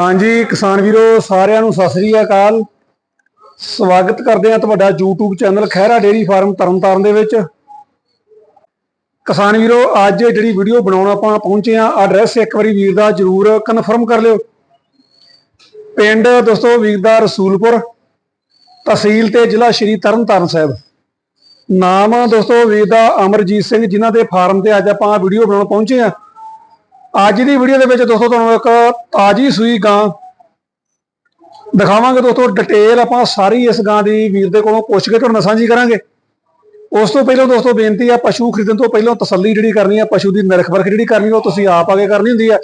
ਹਾਂਜੀ, ਕਿਸਾਨ ਵੀਰੋ, ਸਾਰਿਆਂ ਨੂੰ ਸਤਿ ਸ੍ਰੀ ਅਕਾਲ। ਸਵਾਗਤ ਕਰਦੇ ਹਾਂ ਤੁਹਾਡਾ YouTube channel Khaira dairy farm Tarn Taran ਦੇ ਵਿੱਚ। ਕਿਸਾਨ ਵੀਰੋ, ਅੱਜ ਜਿਹੜੀ ਵੀਡੀਓ ਬਣਾਉਣ ਆਪਾਂ ਪਹੁੰਚੇ ਆ ਐਡਰੈਸ ਇੱਕ ਵਾਰੀ ਵੀਰ ਦਾ ਜਰੂਰ ਕਨਫਰਮ ਕਰ ਲਿਓ। ਪਿੰਡ ਦੋਸਤੋ ਵੀਰ ਦਾ ਰਸੂਲਪੁਰ, ਤਹਿਸੀਲ ਤੇ ਜ਼ਿਲ੍ਹਾ ਸ਼੍ਰੀ ਤਰਨਤਾਰਨ ਸਾਹਿਬ। ਨਾਮ ਦੋਸਤੋ ਵੀਰ ਦਾ ਅਮਰਜੀਤ ਸਿੰਘ, ਜਿਨ੍ਹਾਂ ਦੇ ਫਾਰਮ ਤੇ ਅੱਜ ਆਪਾਂ ਵੀਡੀਓ ਬਣਾਉਣ ਪਹੁੰਚੇ ਆ ਅੱਜ ਦੀ ਵੀਡੀਓ ਦੇ ਵਿੱਚ ਦੋਸਤੋ ਤੁਹਾਨੂੰ ਇੱਕ ਤਾਜੀ ਸੂਈ ਗਾਂ ਦਿਖਾਵਾਂਗੇ ਦੋਸਤੋ। ਡਿਟੇਲ ਆਪਾਂ ਸਾਰੀ ਇਸ ਗਾਂ ਦੀ ਵੀਰ ਦੇ ਕੋਲੋਂ ਪੁੱਛ ਕੇ ਤੁਹਾਨੂੰ ਸਾਂਝੀ ਕਰਾਂਗੇ। ਉਸ ਤੋਂ ਪਹਿਲਾਂ ਦੋਸਤੋ ਬੇਨਤੀ ਆ, ਪਸ਼ੂ ਖਰੀਦਣ ਤੋਂ ਪਹਿਲਾਂ ਤਸੱਲੀ ਜਿਹੜੀ ਕਰਨੀ ਆ, ਪਸ਼ੂ ਦੀ ਨਿਰਖ ਵਰਖ ਜਿਹੜੀ ਕਰਨੀ, ਉਹ ਤੁਸੀਂ ਆਪ ਆਗੇ ਕਰਨੀ ਹੁੰਦੀ ਆ।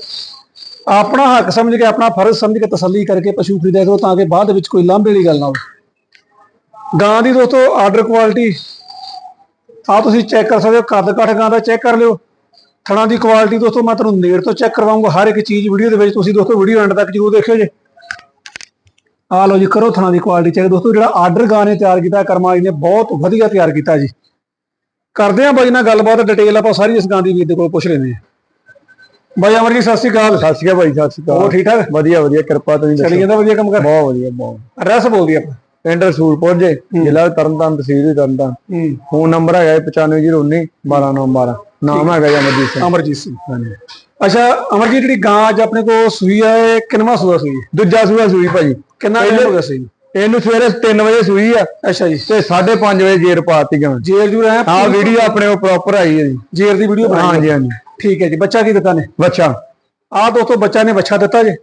ਆਪਣਾ ਹੱਕ ਸਮਝ ਕੇ, ਆਪਣਾ ਫਰਜ਼ ਸਮਝ ਕੇ ਤਸੱਲੀ ਕਰਕੇ ਪਸ਼ੂ ਖਰੀਦਿਆ ਕਰੋ ਤਾਂ ਕਿ ਬਾਅਦ ਵਿੱਚ ਕੋਈ ਲਾਂਭੇ ਵਾਲੀ ਗੱਲ ਨਾ ਹੋਵੇ। ਗਾਂ ਦੀ ਦੋਸਤੋ ਆਰਡਰ ਕੁਆਲਿਟੀ ਆ ਤੁਸੀਂ ਚੈੱਕ ਕਰ ਸਕਦੇ ਹੋ ਕੱਦ ਕਾਠ ਗਾਂ ਦਾ ਚੈੱਕ ਕਰ ਲਿਓ। ਥਣਾ ਦੀ ਕੁਆਲਿਟੀ ਦੋਸਤੋ ਮੈਂ ਤੁਹਾਨੂੰ ਨੇੜ ਤੋਂ ਚੈੱਕ ਕਰਵਾਉਂਗਾ। ਹਰ ਇੱਕ ਚੀਜ਼ ਵੀਡੀਓ ਦੇ ਵਿੱਚ ਤੁਸੀਂ ਦੋਸਤੋ ਵੀਡੀਓ ਐਂਡ ਤੱਕ ਜਰੂਰ ਦੇਖਿਓ ਜੇ। ਆ ਲਓ ਜੀ ਕਰੋ ਥਣਾ ਦੀ ਕੁਆਲਿਟੀ ਚੈੱਕ ਦੋਸਤੋ। ਜਿਹੜਾ ਆਰਡਰ ਗਾਂ ਨੇ ਤਿਆਰ ਕੀਤਾ ਕਰਮਾਲੀ ਨੇ ਬਹੁਤ ਵਧੀਆ ਤਿਆਰ ਕੀਤਾ ਜੀ। ਕਰਦੇ ਆ ਬਾਈ ਨਾਲ ਗੱਲਬਾਤ ਡਿਟੇਲ ਆਪਾਂ ਸਾਰੀ ਇਸ ਗਾਂ ਦੀ ਵੀਰ ਦੇ ਕੋਲ ਪੁੱਛ ਲੈਂਦੇ ਆ ਬਾਈ ਅਮਰ ਜੀ ਸਤਿ ਸ਼੍ਰੀ ਅਕਾਲ। ਸਤਿ ਸ਼੍ਰੀ ਅਕਾਲ ਭਾਈ ਸਤਿ ਸ਼੍ਰੀ ਹੋਰ ਅਕਾਲ ਠੀਕ ਠਾਕ? ਵਧੀਆ ਵਧੀਆ ਕਿਰਪਾ ਤੁਸੀਂ ਚਲੀ ਜਾਂਦਾ ਵਧੀਆ ਕੰਮ ਕਰ? ਬਹੁਤ ਵਧੀਆ ਬਹੁਤ ਐਡਰੈਸ ਬੋਲਦੀ ਆਪਾਂ ਪਿੰਡ ਰਸੂਲਪੁਰ ਜੇ ਜ਼ਿਲ੍ਹਾ ਤਰਨਤਾਰਨ ਤਹਿਸੀਲ ਤਰਨਤਾਰਨ। ਹੂੰ। ਫੋਨ ਨੰਬਰ ਹੈਗਾ ਹੈ 9519 12912 ਨਾਮ ਹੈਗਾ ਜੀ ਅਮਰਜੀਤ ਸਿੰਘ। ਅਮਰਜੀਤ ਸਿੰਘ। ਹਾਂਜੀ। ਅੱਛਾ ਅਮਰਜੀਤ ਜਿਹੜੀ ਗਾਂ ਅੱਜ ਆਪਣੇ ਕੋਲ ਸੂਈ ਆ ਇਹ ਕਿੰਨਵਾਂ ਸੂਆ ਸੂਈ? ਹੈ? ਦੂਜਾ ਸੂਆ ਸੂਈ ਭਾਜੀ। ਕਿੰਨਾ ਟਾਈਮ ਹੋ ਗਿਆ ਨੂੰ? ਇਹਨੂੰ ਸਵੇਰੇ 3 ਵਜੇ ਸੂਈ ਆ ਅੱਛਾ ਜੀ। ਤੇ 5:30 ਵਜੇ ਜੇਰ ਪਾਤੀ ਗਾਂ। ਜੇਰ ਜੂਰ ਹੈ? ਹਾਂ ਵੀਡੀਓ ਆਪਣੇ ਕੋਲ ਪ੍ਰੋਪਰ ਆਈ ਹੈ ਜੀ। ਜੇਰ ਦੀ ਵੀਡੀਓ ਬਣਾਈ ਹਾਂਜੀ ਹਾਂਜੀ। ਠੀਕ ਹੈ ਜੀ। ਬੱਚਾ ਕੀ ਦਿੱਤਾ ਨੇ? ਬੱਚਾ। ਆਹ ਦੋਸਤੋ ਬੱਚਾ ਨੇ ਬੱਚਾ ਦਿੱਤਾ ਜੇ।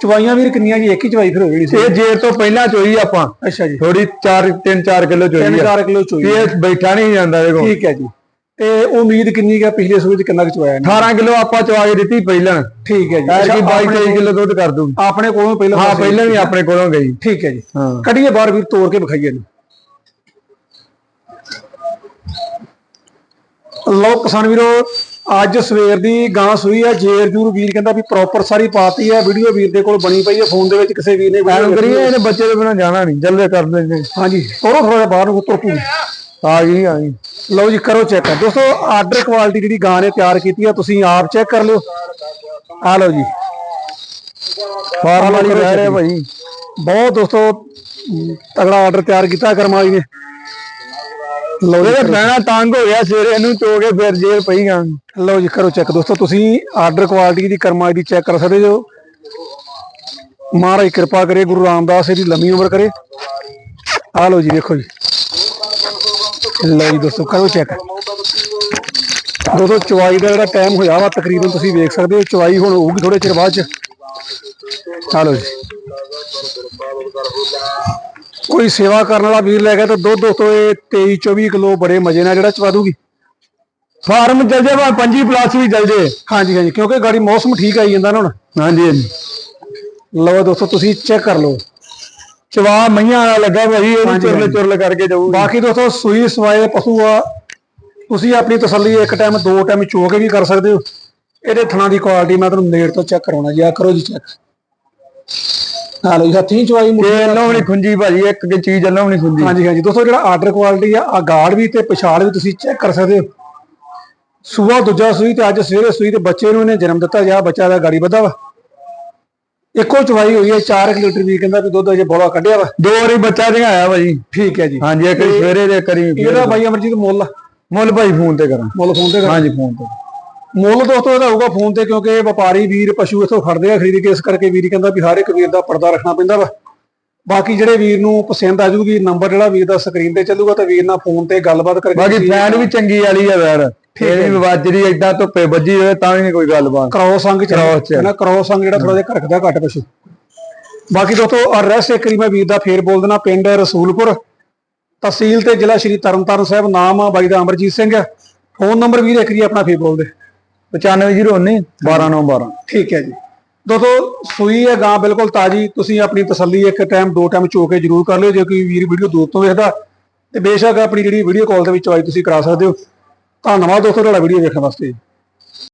ਚਵਾਈਆਂ ਵੀਰ ਕਿੰਨੀਆਂ ਜੀ ਇੱਕ ਹੀ ਚਵਾਈ ਫਿਰ ਹੋਈ ਸੀ। ਇਹ ਜੇਰ ਤੋਂ ਪਹਿਲਾਂ ਚੋਈ ਆਪਾਂ। ਅੱਛਾ ਜੀ। ਥੋੜੀ 4 3-4 ਕਿਲੋ ਚੋਈ ਆ। 3-4 ਕਿਲੋ ਚੋਈ ਇਹ ਬੈਠਾ ਨਹੀਂ ਜਾਂਦਾ ਦੇਖੋ। ਠੀਕ ਹੈ ਜੀ। ਤੇ ਉਮੀਦ ਕਿੰਨੀ ਹੈ ਪਿਛਲੇ ਸੂਏ ਚ ਕਿੰਨਾ ਕੁ ਚਵਾਇਆ ਨੇ 18 ਕਿਲੋ ਆਪਾਂ ਚਵਾ ਕੇ ਦਿੱਤੀ ਪਹਿਲਾਂ। ਠੀਕ ਹੈ ਜੀ। ਐਰ ਕੀ ਅੱਛਾ, 22 ਆਪਣੇ 23 ਕਿਲੋ ਦੁੱਧ ਕਰ ਦੂੰ ਆਪਣੇ ਕੋਲੋਂ ਪਹਿਲਾਂ ਹਾਂ ਪਹਿਲਾਂ ਵੀ ਆਪਣੇ ਕੋਲੋਂ ਗਈ। ਠੀਕ ਹੈ ਜੀ। ਹਾਂ। ਕੱਢੀਏ ਬਾਹਰ ਵੀਰ ਤੋੜ ਕੇ ਵਿਖਾਈਏ ਇਹਨੂੰ। ਲਓ ਕਿਸਾਨ ਵੀਰੋ ਅੱਜ ਸਵੇਰ ਦੀ ਗਾਂ ਸੂਈ ਆ ਜੇਰ ਜੂਰ ਵੀਰ ਕਹਿੰਦਾ ਵੀ ਪ੍ਰੋਪਰ ਸਾਰੀ ਪਾਤੀ ਆ ਵੀਡੀਓ ਵੀਰ ਦੇ ਕੋਲ ਬਣੀ ਪਈ ਹੈ ਫੋਨ ਦੇ ਵਿੱਚ ਕਿਸੇ ਵੀਰ ਨੇ ਐਨ ਕਰੀਏ। ਇਹਨੇ ਬੱਚੇ ਦੇ ਬਿਨਾ ਜਾਣਾ ਨਹੀਂ ਜਲਦੇ ਕਰ ਦਿੰਦੇ ਹਾਂਜੀ ਤੋੜੋ ਥੋੜਾ ਬਾਹਰ ਨੂੰ ਤੁਰ ਪੂ ਆ ਗਈ ਆ ਗਈ। ਲਓ ਜੀ ਕਰੋ ਚੈੱਕ ਦੋਸਤੋ ਆਰਡਰ ਕੁਆਲਿਟੀ ਜਿਹੜੀ ਗਾਂ ਨੇ ਤਿਆਰ ਕੀਤੀ ਆ ਤੁਸੀਂ ਆਪ ਚੈੱਕ ਕਰ ਲਿਓ। ਆ ਲਓ ਜੀ। ਫਾਰਮ ਵਾਲੀ ਰਹਿ ਰਿਹਾ। ਭਾਈ। ਬਹੁਤ ਦੋਸਤੋ ਤਗੜਾ ਆਰਡਰ ਤਿਆਰ ਕੀਤਾ ਕਰਮਾਲੀ ਨੇ। ਲਓ ਜੀ ਇਹਦੇ ਬਹਿਣਾ ਤੰਗ ਹੋ ਗਿਆ ਸਵੇਰੇ ਇਹਨੂੰ ਚੋ ਕੇ ਫਿਰ ਜੇਰ ਪਈ ਗਾ ਲਓ ਜੀ ਕਰੋ ਚੈੱਕ। ਦੋਸਤੋ ਤੁਸੀਂ ਆਰਡਰ ਕੁਆਲਿਟੀ ਦੀ ਕਰਮਾਈ ਦੀ ਚੈੱਕ ਕਰ ਸਕਦੇ ਹੋ। ਮਹਾਰਾਜ ਕਿਰਪਾ ਕਰੇ ਗੁਰੂ ਰਾਮਦਾਸ ਇਹਦੀ ਲੰਮੀ ਉਮਰ ਕਰੇ। ਆ ਲਓ ਜੀ ਦੇਖੋ ਜੀ। ਲਓ ਜੀ ਦੋਸਤੋ ਕਰੋ ਚੈੱਕ। ਦੋਸਤੋ ਚਵਾਈ ਦਾ ਜਿਹੜਾ ਟਾਈਮ ਹੋਇਆ ਵਾ ਤਕਰੀਬਨ ਤੁਸੀਂ ਵੇਖ ਸਕਦੇ ਹੋ ਚਵਾਈ ਹੁਣ ਹੋਊਗੀ ਥੋੜੇ ਚਿਰ ਬਾਅਦ ਚ। ਆ ਲਓ ਜੀ। ਕੋਈ ਸੇਵਾ ਕਰਨ ਵਾਲਾ ਵੀਰ ਲੈ ਗਿਆ ਤਾਂ ਦੁੱਧ ਦੋਸਤੋ ਇਹ 23 24 ਕਿਲੋ ਬੜੇ ਮਜੇ ਨਾਲ ਜਿਹੜਾ ਚਵਾ ਦੂਗੀ। ਫਾਰਮ ਚੱਲ ਜੇ ਭਾਵੇਂ 25 ਪਲੱਸ ਵੀ ਚੱਲ ਜੇ। ਹਾਂਜੀ ਹਾਂਜੀ ਕਿਉਂਕਿ ਗਾੜੀ ਮੌਸਮ ਠੀਕ ਆਈ ਜਾਂਦਾ ਨਾ ਹੁਣ। ਹਾਂਜੀ ਹਾਂਜੀ। ਲਓ ਦੋਸਤੋ ਤੁਸੀਂ ਚੈੱਕ ਕਰ ਲਓ। ਚਵਾ ਮਈਆਂ ਵਾਲਾ ਲੱਗਾ ਭਾਈ ਹਾਂਜੀ, ਚੁਰਲੇ। ਚੁਰਲੇ ਕਰਕੇ ਜਾਊਗੀ। ਬਾਕੀ ਦੋਸਤੋ ਸੂਈ ਸਵਾਏ ਪਸ਼ੂ ਆ। ਤੁਸੀਂ ਆਪਣੀ ਤਸੱਲੀ ਇੱਕ ਟਾਈਮ ਦੋ ਟਾਈਮ ਚੋ ਕੇ ਵੀ ਕਰ ਸਕਦੇ ਹੋ। ਇਹਦੇ ਥਣਾ ਦੀ ਕੁਆਲਿਟੀ ਮੈਂ ਤੁਹਾਨੂੰ ਨੇੜ ਤੋਂ ਚੈੱਕ ਕਰਾਉਣਾ ਜੀ ਆ ਕਰੋ ਜੀ ਚੈੱਕ ਆ ਲਓ ਜੀ ਹੱਥੀਂ ਚਵਾਈ ਮੁੱਠੀ ਇਹ ਵੀ ਨਹੀਂ ਖੁੰਜੀ ਭਾਜੀ ਇੱਕ ਇੱਕ ਚੀਜ਼ ਅੱਲੋਂ ਵੀ ਨਹੀਂ ਖੁੰਜੀ ਹਾਂਜੀ ਹਾਂਜੀ। ਦੋਸਤੋ ਜਿਹੜਾ ਆਰਡਰ ਕੁਆਲਿਟੀ ਆ ਆ ਗਾਰਡ ਵੀ ਤੇ ਪਛਾੜ ਵੀ ਤੁਸੀਂ ਚੈੱਕ ਕਰ ਸਕਦੇ ਹੋ। ਸੂਆ ਦੂਜਾ ਸੂਈ ਤੇ ਅੱਜ ਸਵੇਰੇ ਸੂਈ ਤੇ ਬੱਚੇ ਨੂੰ ਇਹਨੇ ਜਨਮ ਦਿੱਤਾ ਜਾ ਬੱਚਾ ਦਾ ਗਾੜੀ ਵਧਾ ਵਾ। ਇੱਕੋ ਚਵਾਈ ਹੋਈ ਹੈ 4 ਲੀਟਰ ਵੀ ਕਹਿੰਦਾ ਵੀ ਦੁੱਧ ਅਜੇ ਬੋਲਾ ਕੱਢਿਆ ਵਾ। ਦੋ ਵਾਰੀ ਬੱਚਾ ਦਿਖਾਇਆ ਭਾਜੀ। ਠੀਕ ਹੈ ਜੀ। ਹਾਂਜੀ ਇੱਕ ਵਾਰੀ ਸਵੇਰੇ ਦੇ ਕਰੀ ਇਹਦਾ ਬਾਈ ਅਮਰਜੀਤ ਮੁੱਲ ਮੁੱਲ ਭਾਈ ਫੋਨ ਤੇ ਕਰਾਂ। ਮੁੱਲ ਫੋਨ ਤੇ ਕਰ। ਹਾਂਜੀ ਫੋਨ ਤੇ ਮੁੱਲ ਦੋਸਤੋ ਇਹਦਾ ਹੋਊਗਾ ਫੋਨ ਤੇ ਕਿਉਂਕਿ ਵਪਾਰੀ ਵੀਰ ਪਸ਼ੂ ਇਥੋਂ ਖੜਦੇ ਆ ਖਰੀਦ ਕੇ ਇਸ ਕਰਕੇ ਵੀਰ ਕਹਿੰਦਾ ਵੀ ਹਰ ਇੱਕ ਵੀਰ ਦਾ ਪਰਦਾ ਰੱਖਣਾ ਪੈਂਦਾ ਵਾ। ਬਾਕੀ ਜਿਹੜੇ ਵੀਰ ਨੂੰ ਪਸੰਦ ਆ ਜੂਗੀ ਨੰਬਰ ਜਿਹੜਾ ਵੀਰ ਦਾ ਸਕਰੀਨ ਤੇ ਚੱਲੂਗਾ ਤਾਂ ਵੀਰ ਨਾਲ ਫੋਨ ਤੇ ਗੱਲਬਾਤ ਕਰਕੇ ਬਾਕੀ ਫੈਨ ਵੀ ਚੰਗੀ ਵਾਲੀ ਆ ਯਾਰ। ਇਹ ਵੀ ਵਾਜਰੀ ਏਦਾਂ ਧੁੱਪੇ ਵੱਜੀ ਹੋਵੇ ਤਾਂ ਵੀ ਨਹੀਂ ਕੋਈ ਗੱਲਬਾਤ। ਕ੍ਰੋਸ ਅੰਗ ਚ ਨਾ ਕ੍ਰੋਸ ਅੰਗ ਜਿਹੜਾ ਥੋੜਾ ਜਿਹਾ ਘਰਕਦਾ ਘੱਟ ਪਸ਼ੂ। ਬਾਕੀ ਦੋਸਤੋ ਐਡਰੈਸ ਇੱਕ ਮੈਂ ਵੀਰ ਦਾ ਫੇਰ ਬੋਲ ਦੇਣਾ ਪਿੰਡ ਰਸੂਲਪੁਰ। ਤਹਿਸੀਲ ਤੇ ਜ਼ਿਲ੍ਹਾ ਸ਼੍ਰੀ ਤਰਨਤਾਰਨ ਸਾਹਿਬ ਨਾਮ ਆ ਬਾਈ ਦਾ ਅਮਰਜੀਤ ਸਿੰਘ। ਫੋਨ ਨੰਬਰ ਵੀਰ ਇੱਕ ਵਾਰੀ ਆਪਣਾ ਫੇਰ ਬੋਲ ਦੇ। 9509 12912 ਠੀਕ ਹੈ ਜੀ। ਦੋਸਤੋ, ਸੂਈ ਹੈ, ਗਾਂ ਬਿਲਕੁਲ ਤਾਜੀ। ਤੁਸੀਂ ਆਪਣੀ ਤਸੱਲੀ ਇੱਕ ਟਾਈਮ ਦੋ ਟਾਈਮ ਚੋ ਕੇ ਜਰੂਰ ਕਰ ਲਿਓ, ਜੇ ਕੋਈ ਵੀਰ ਵੀਡੀਓ ਦੂਰ ਤੋਂ ਵੇਖਦਾ। ਤੇ ਬੇਸ਼ੱਕ ਆਪਣੀ ਜਿਹੜੀ ਵੀਡੀਓ ਕਾਲ ਦੇ ਵਿੱਚ ਆਈ ਤੁਸੀਂ ਕਰਾ ਸਕਦੇ ਹੋ। ਧੰਨਵਾਦ ਦੋਸਤੋ, ਤੁਹਾਡਾ ਵੀਡੀਓ ਵੇਖਣ ਵਾਸਤੇ।